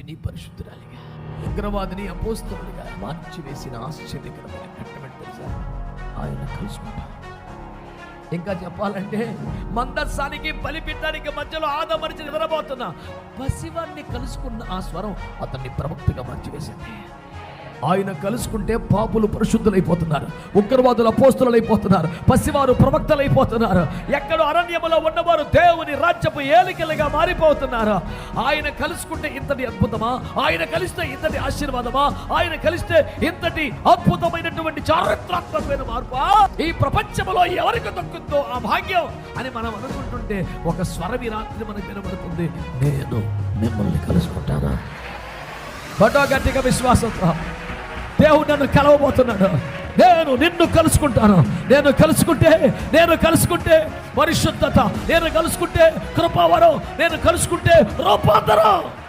పాపిని పరిశుద్ధురాలిగా ఉగ్రవాదిని అపోస్తలుడిగా మార్చి వేసిన ఆశ్చర్యకరమైన ఘట్టమని తెలుసా? ఆయన కలుసుకుంటా ఇంకా చెప్పాలంటే మందస్సానికి బలిపీఠానికి మధ్యలో ఆదమరిచి నిద్రపోతున్న పసివాన్ని కలుసుకున్న ఆ స్వరం అతన్ని ప్రవక్తగా మార్చివేసింది. ఆయన కలుసుకుంటే పాపులు పరిశుద్ధులైపోతున్నారు. ఉగ్రవాదులు అపోస్తులైపోతున్నారు. పసివారు ప్రవక్తలైపోతున్నారు. ఎక్కడో అరణ్యములో ఉన్నవారు దేవుని రాజ్యపు ఏలికలుగా మారిపోతున్నారు. ఆయన కలుసుకుంటే ఇంతటి అద్భుతమా? ఆయన కలిస్తే ఇంతటి ఆశీర్వాదమా? ఆయన కలిస్తే ఇంతటి అద్భుతమైనటువంటి చారిత్రాత్మకమైన మార్పు? ఈ ప్రపంచంలో ఎవరికి దక్కుతుందో ఆ భాగ్యం అని మనం అనుకుంటుంటే ఒక స్వరవి రాత్రి మనకు వినబడుతుంది. నేను మిమ్మల్ని కలుసుకుంటానా? బటో గట్టిగా విశ్వాసంతో దేవుడు నన్ను కలవబోతున్నాడు. నేను నిన్ను కలుసుకుంటాను. నేను కలుసుకుంటే నేను కలుసుకుంటే పరిశుద్ధత నేను కలుసుకుంటే కృపావరం నేను కలుసుకుంటే రూపాంతరం.